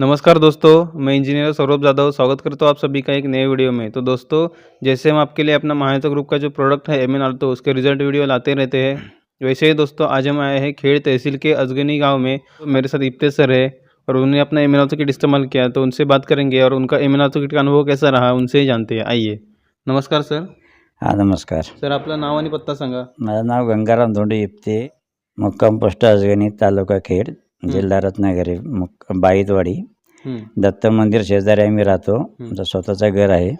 नमस्कार दोस्तों मैं इंजीनियर सौरभ जादव स्वागत करता हूँ आप सभी का एक नए वीडियो में। तो दोस्तों जैसे हम आपके लिए अपना महायता ग्रुप का जो प्रोडक्ट है एम एन तो उसके रिज़ल्ट वीडियो लाते रहते हैं। वैसे ही दोस्तों आज हम आए हैं खेड़ तहसील के अजगनी गाँव में। तो मेरे साथ इफ्ते सर है और उन्होंने अपना एम एन किट इस्तेमाल किया तो उनसे बात करेंगे और उनका एम एन किट का अनुभव कैसा रहा उनसे ही जानते हैं। आइए। नमस्कार सर। हाँ नमस्कार। सर आपलं नाव आणि पत्ता सांगा। माझं नाव गंगाराम धोंडे इप्ते मुक्काम पोस्ट अजगणी तालुका खेड। जिल्हा रत्नागिरी बाईतवाडी दत्त मंदिर शेजारी आम्ही राहतो. आमचं स्वतःचं घर आहे.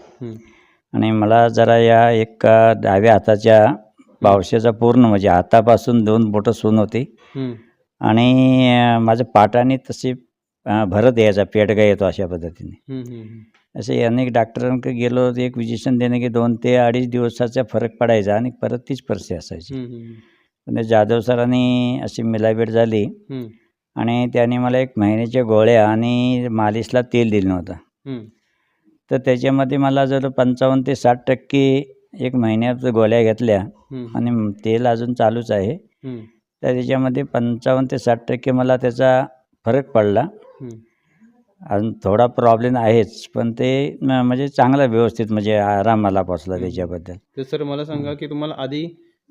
आणि मला जरा या एक डाव्या हाताच्या पावसाचा पूर्ण म्हणजे हातापासून दोन बोटं सून होती. आणि माझ्या पाटाने तशी भरत यायचा पेटगा येतो अशा पद्धतीने. असे अनेक डॉक्टरांकडे गेलो एक विजेशन देणे की दोन ते अडीच दिवसाचा फरक पडायचा आणि परत तीच परिस्थिती असायची. पण जाधव सरांनी अशी मिलाभेट झाली. आणि त्याने मला एक महिन्याच्या गोळ्या आणि मालिशला तेल दिलं नव्हतं. हं, तर त्याच्यामध्ये मला जर पंचावन्न ते साठ टक्के एक महिन्यात गोळ्या घेतल्या आणि तेल अजून चालूच आहे तर त्याच्यामध्ये पंचावन्न ते साठ टक्के मला त्याचा फरक पडला. अजून थोडा प्रॉब्लेम आहेच पण ते म्हणजे चांगला व्यवस्थित म्हणजे आराम मला पोचला. त्याच्याबद्दल. तर सर मला सांगा की तुम्हाला आधी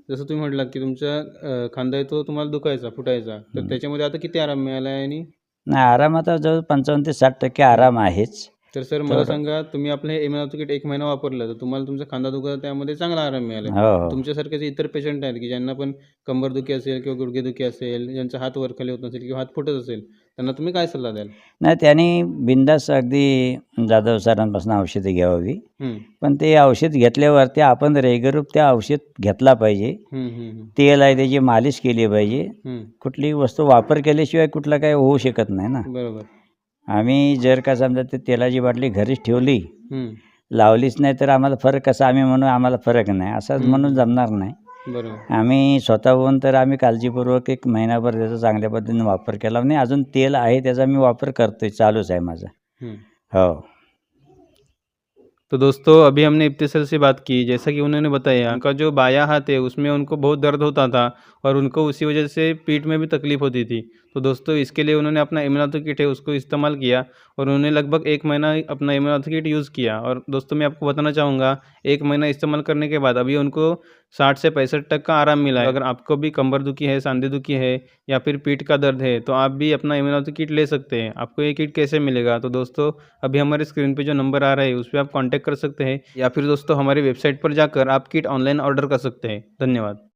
जसं तुम्ही म्हटलात की तुमच्या अ, खांदा आहे तो तुम्हाला दुखायचा फुटायचा. तर. त्याच्यामध्ये आता किती आराम मिळाला आहे आणि? नाही आराम आता जवळ पंचावन्न ते साठ टक्के आराम आहेच. तर सर मला. सांगा तुम्ही आपलं हे किट एक महिना वापरलं तर तुम्हाला तुमचा खांदा दुखा त्यामध्ये चांगला आराम मिळाला हो हो. तुमच्यासारखे जे इतर पेशंट आहेत की ज्यांना पण कंबरदुखी असेल किंवा गुडघेदुखी असेल ज्यांचा हात वरखाली होत नसेल किंवा हात फुटत असेल त्यांना तुम्ही काय सल्ला द्याल? नाही त्यांनी बिंदास अगदी जाधव सरांपासून औषधं घ्यावी. पण ते औषध घेतल्यावर ते आपण रेगरूप त्या औषध घेतला पाहिजे. तेल आहे त्याची मालिश केली पाहिजे. कुठलीही वस्तू वापर केल्याशिवाय कुठलं काय होऊ शकत नाही ना. बरोबर. आम्ही जर का समजा ते तेलाची बाटली घरीच ठेवली लावलीच नाही तर आम्हाला फरक कसा? आम्ही म्हणू आम्हाला फरक नाही. असं हं. म्हणून जमणार नाही. बरोबर. आम्ही स्वतःहून तर आम्ही काळजीपूर्वक एक महिनाभर त्याचा चांगल्या पद्धतीने वापर केला. आणि अजून तेल आहे त्याचा मी वापर करतोय चालूच आहे माझा. हं. तो दोस्तों, अभी हमने इब्तिसल से बात की। जैसा कि उन्होंने बताया, उनका जो बाया हाथ है, उसमें उनको बहुत दर्द होता था और उनको उसी वजह से पीठ में भी तकलीफ़ होती थी। तो दोस्तों, इसके लिए उन्होंने अपना इम्यूनातो किट है, उसको इस्तेमाल किया और उन्होंने लगभग एक महीना अपना इम्यूनातो किट यूज़ किया। और दोस्तों, मैं आपको बताना चाहूँगा, एक महीना इस्तेमाल करने के बाद अभी उनको साठ से पैंसठ तक का आराम मिला है। अगर आपको भी कंबर दुखी है सांधे दुखी है या फिर पीठ का दर्द है तो आप भी अपना इम्यूनातो किट ले सकते हैं। आपको ये किट कैसे मिलेगा? तो दोस्तों अभी हमारे स्क्रीन पे जो नंबर आ रहा है उस पर आप कॉन्टैक्ट कर सकते हैं। या फिर दोस्तों हमारी वेबसाइट पर जाकर आप किट ऑनलाइन ऑर्डर कर सकते हैं। धन्यवाद।